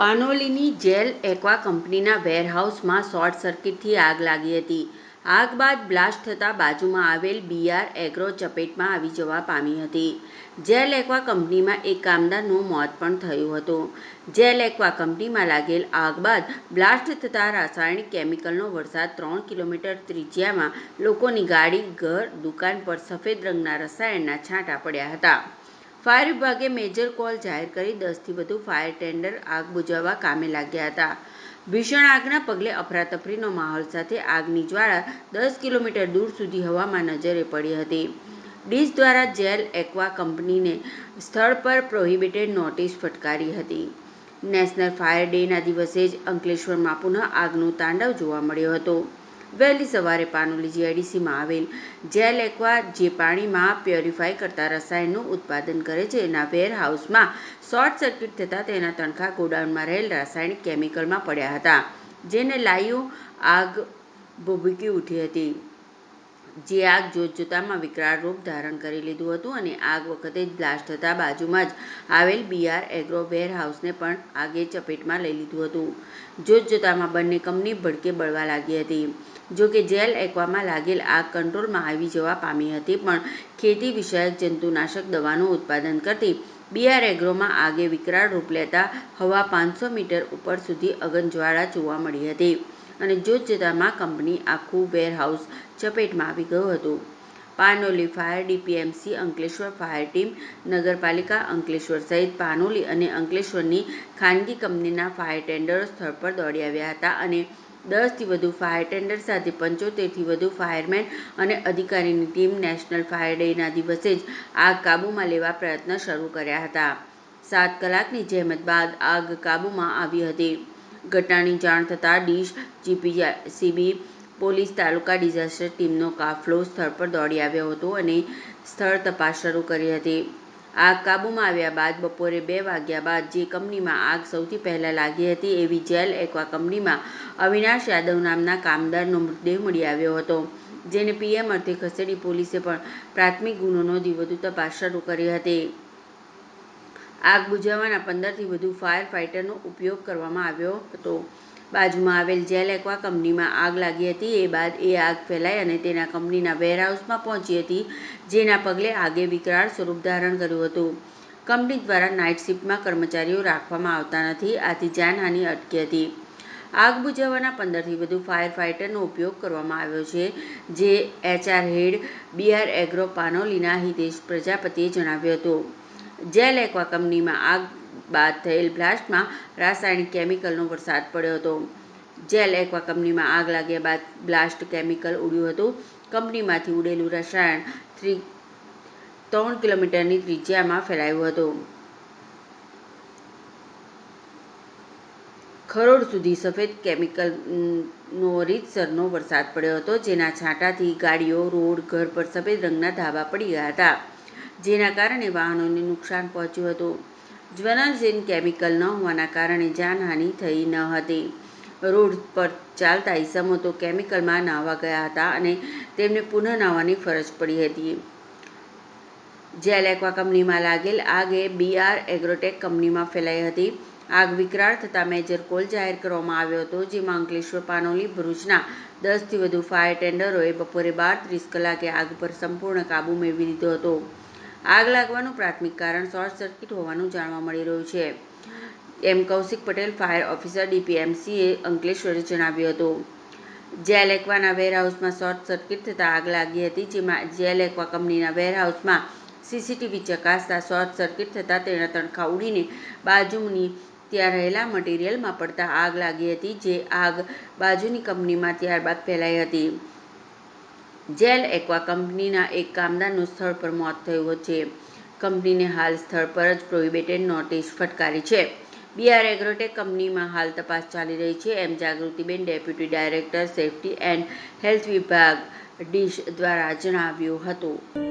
પાનોલીની jail aqua કંપનીના વેરહાઉસમાં short સર્કિટથી આગ લાગી હતી. આગ બાદ બ્લાસ્ટ થતાં બાજુમાં આવેલ બીઆર એગ્રો ચપેટમાં આવી જવા પામી હતી. જેલ એક્વા કંપનીમાં એક કામદારનું મોત પણ થયું હતું. જેલ એક્વા કંપનીમાં લાગેલ આગ બાદ બ્લાસ્ટ થતાં રાસાયણિક કેમિકલનો વરસાદ ત્રણ કિલોમીટર ત્રિજ્યામાં લોકોની ગાડી, ઘર, દુકાન પર સફેદ રંગના રસાયણના છાંટા પડ્યા હતા. ફાયર વિભાગે મેજર કોલ જાહેર કરી દસથી વધુ ફાયર ટેન્ડર આગ બુઝાવવા કામે લાગ્યા હતા. ભીષણ આગના પગલે અફરાતફરીનો માહોલ સાથે આગની જ્વાળા દસ કિલોમીટર દૂર સુધી હવામાં નજરે પડી હતી. ડીશ દ્વારા જેલ એક્વા કંપનીને સ્થળ પર પ્રોહિબિટેડ નોટિસ ફટકારી હતી. નેશનલ ફાયર ડેના દિવસે જ અંકલેશ્વરમાં પુનઃ આગનું તાંડવ જોવા મળ્યો હતો. વહેલી સવારે પાનોલી જીઆઈડીસીમાં આવેલ જેલ એક્વા, જે પાણીમાં પ્યોરિફાય કરતા રસાયણનું ઉત્પાદન કરે છે, એના વેરહાઉસમાં શોર્ટ સર્કિટ થતાં તેના તણખા ગોડાઉનમાં રહેલ રાસાયણિક કેમિકલમાં પડ્યા હતા, જેને લાઈવ આગ ભભૂકી ઉઠી હતી. જે આગ જોતજોતામાં વિકરાળ રૂપ ધારણ કરી લીધું હતું અને આગ વખતે જ બ્લાસ્ટ થતાં બાજુમાં જ આવેલ બીઆર એગ્રો વેરહાઉસને પણ આગે ચપેટમાં લઈ લીધું હતું. જોતજોતામાં બંને કંપની ભડકે બળવા લાગી હતી. જો કે જેલ એકવામાં લાગેલ આગ કંટ્રોલમાં આવી જવા પામી હતી, પણ ખેતી વિષયક જંતુનાશક દવાનું ઉત્પાદન કરતી બીઆર એગ્રોમાં આગે વિકરાળ રૂપ લેતા હવા પાંચસો મીટર ઉપર સુધી અગનજ્વાળા જોવા મળી હતી. અને જોતજોતામાં કંપની આખું વેરહાઉસ ચપેટમાં આવી ગયું હતું. Panoli fire DPMC Ankleshwar fire team, નગરપાલિકા અંકલેશ્વર સહિત પાનોલી અને અંકલેશ્વરની ખાનગી કંપનીના ફાયર ટેન્ડરો સ્થળ પર દોડી આવ્યા હતા અને દસથી વધુ ફાયર ટેન્ડર સાથે પંચોતેરથી વધુ ફાયરમેન અને અધિકારીની ટીમ નેશનલ ફાયર ડેના દિવસે જ આગ કાબૂમાં લેવા પ્રયત્ન શરૂ કર્યા હતા. સાત કલાકની જહેમત બાદ આગ કાબૂમાં આવી હતી. ઘટનાની જાણ થતાં DISH GPCB police taluka disaster ટીમનો કાફલો સ્થળ પર દોડી આવ્યો હતો અને સ્થળ તપાસ શરૂ કરી હતી. આગ કાબૂમાં આવ્યા બાદ બપોરે બે વાગ્યા બાદ જે કંપનીમાં આગ સૌથી પહેલાં લાગી હતી એવી જેલ એક્વા કંપનીમાં અવિનાશ યાદવ નામના કામદારનો મૃતદેહ મળી આવ્યો હતો, જેને પીએમ અર્થે ખસેડી પોલીસે પણ પ્રાથમિક ગુનો નોંધી વધુ તપાસ શરૂ કરી હતી. આગ બુઝાવવાના પંદરથી વધુ ફાયર ફાઇટરનો ઉપયોગ કરવામાં આવ્યો હતો. બાજુમાં આવેલ જેલ એક્વા કંપનીમાં આગ લાગી હતી. એ બાદ એ આગ ફેલાઈ અને તેના કંપનીના વેરહાઉસમાં પહોંચી હતી, જેના પગલે આગે વિકરાળ સ્વરૂપ ધારણ કર્યું હતું. કંપની દ્વારા નાઇટ શિફ્ટમાં કર્મચારીઓ રાખવામાં આવતા નથી. આથી જાનહાનિ અટકી હતી. આગ બુઝાવવાના પંદરથી વધુ ફાયર ફાઇટરનો ઉપયોગ કરવામાં આવ્યો છે, જે એચઆર હેડ બીઆર એગ્રો પાનોલીના હિતેશ પ્રજાપતિએ જણાવ્યું હતું. જેલ એક્વા કંપનીમાં આગ બાદ થયેલ બ્લાસ્ટમાં રાસાયણિક કેમિકલનો વરસાદ પડ્યો હતો. જેલ એક્વા કંપનીમાં આગ લાગ્યા બાદ બ્લાસ્ટ કેમિકલ ઉડ્યું હતું. કંપનીમાંથી ઉડેલું રસાયણ થ્રી ત્રણ કિલોમીટરની ત્રિજ્યામાં ફેલાયું હતું. ખરોડ સુધી સફેદ કેમિકલનો રીતસરનો વરસાદ પડ્યો હતો, જેના છાંટાથી ગાડીઓ, રોડ, ઘર પર સફેદ રંગના ધાબા પડી ગયા હતા. જેના કારણે વાહનોને નુકસાન પહોંચ્યું હતું. જ્વલનશીલ કેમિકલ ન હોવાના કારણે જાનહાનિ થઈ ન હતી. રોડ પર ચાલતા ઈસમો તો કેમિકલમાં નાહવા ગયા હતા અને તેમને પુનઃ નાહવાની ફરજ પડી હતી. જેલ એક્વા કંપનીમાં લાગેલ આગે બીઆર એગ્રોટેક કંપનીમાં ફેલાઈ હતી. આગ વિકરાળ થતાં મેજર કોલ જાહેર કરવામાં આવ્યો હતો, જેમાં અંકલેશ્વર પાનોલી ભરૂચના દસથી વધુ ફાયર ટેન્ડરોએ બપોરે બાર ત્રીસ કલાકે આગ પર સંપૂર્ણ કાબૂ મેળવી લીધો હતો. આગ લાગવાનું પ્રાથમિક કારણ શોર્ટ સર્કિટ હોવાનું જાણવા મળી રહ્યું છે. એમ કૌશિક પટેલ ફાયર ઓફિસર ડીપીએમસીએ અંકલેશ્વરે જણાવ્યું હતું. જેલ એકવાના વેરહાઉસમાં શોર્ટ સર્કિટ થતાં આગ લાગી હતી, જેમાં જેલ એકવા કંપનીના વેરહાઉસમાં સીસીટીવી ચકાસતા શોર્ટ સર્કિટ થતાં તેના તણખા ઉડીને બાજુની ત્યાં રહેલા મટીરિયલમાં પડતા આગ લાગી હતી, જે આગ બાજુની કંપનીમાં ત્યારબાદ ફેલાઈ હતી. જેલ એક્વા કંપનીના એક કામદારનું સ્થળ પર મોત થયું છે કંપનીને હાલ સ્થળ પર જ પ્રોહિબિટેડ નોટિસ ફટકારી છે. બીઆર એગ્રોટેક કંપનીમાં હાલ તપાસ ચાલી રહી છે. એમ જાગૃતિબેન, deputy director safety and health વિભાગ ડીશ દ્વારા જણાવ્યું હતું.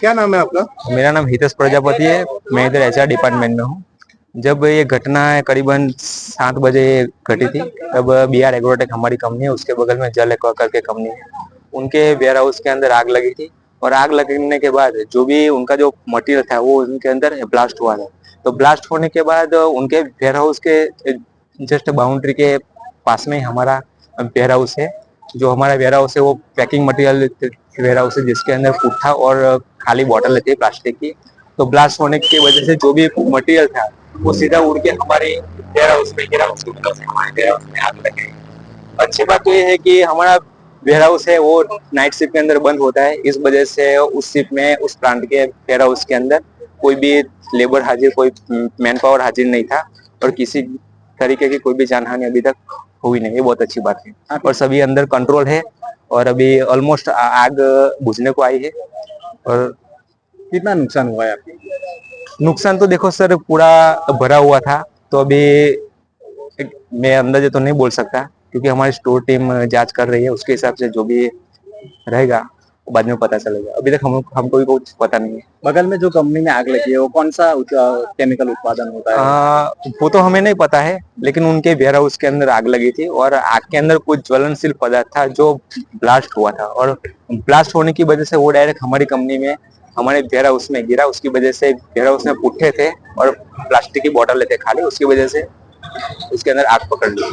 क्या नाम है आपका? मेरा नाम हितेश प्रजापति है। मैं इधर एचआर डिपार्टमेंट में हूँ। जब ये घटना करीबन सात बजे घटी थी, तब बी आर एग्रोटेक हमारी कंपनी है, उसके बगल में जल एक्वा करके कंपनी है। उनके वेयर हाउस के अंदर आग लगी थी और आग लगने के बाद जो भी उनका जो मटेरियल था, वो उनके अंदर ब्लास्ट हुआ था। तो ब्लास्ट होने के बाद उनके वेयर हाउस के जस्ट बाउंड्री के पास में हमारा वेयर हाउस है। जो हमारा वेयर हाउस है, वो पैकिंग मटेरियल वेयर हाउस है, जिसके अंदर पुट्ठा और खाली बॉटल थी प्लास्टिक की। तो ब्लास्ट होने की वजह से जो भी मटेरियल था, वो सीधा उड़ के हमारे वेयर हाउस में गिरा उसकी हमारे वेयर हाउस में आग लग गई। अच्छी बात तो ये है कि हमारा वेयर हाउस है, वो नाइट शिफ्ट के अंदर बंद होता है। इस वजह से उस शिफ्ट में, उस प्लांट के वेयर हाउस के अंदर कोई भी लेबर हाजिर, कोई मैन पावर हाजिर नहीं था। और किसी तरीके की कोई भी जानहानि अभी तक हुई नहीं ये बहुत अच्छी बात है। और सभी अंदर कंट्रोल है और अभी ऑलमोस्ट आग बुझने को आई है। और कितना नुकसान हुआ है आपको? नुकसान तो देखो सर पूरा भरा हुआ था। तो अभी मैं अंदाजे तो नहीं बोल सकता क्योंकि हमारी स्टोर टीम जाँच कर रही है उसके हिसाब से जो भी रहेगा। बाद में पता चलेगा। अभी तक हम हमको भी कुछ पता नहीं है। बगल में जो कंपनी में आग लगी है वो कौन सा केमिकल उत्पादन होता है? आ, वो तो हमें नहीं पता है लेकिन उनके वेयर हाउस के अंदर आग लगी थी और आग के अंदर कुछ ज्वलनशील पदार्थ था जो ब्लास्ट हुआ था। और ब्लास्ट होने की वजह से वो डायरेक्ट हमारी कंपनी में हमारे वेयर हाउस में गिरा। उसकी वजह से वेयर हाउस में पुट्ठे थे और प्लास्टिक की बोतल थे खाली उसकी वजह से उसके अंदर आग पकड़ ली।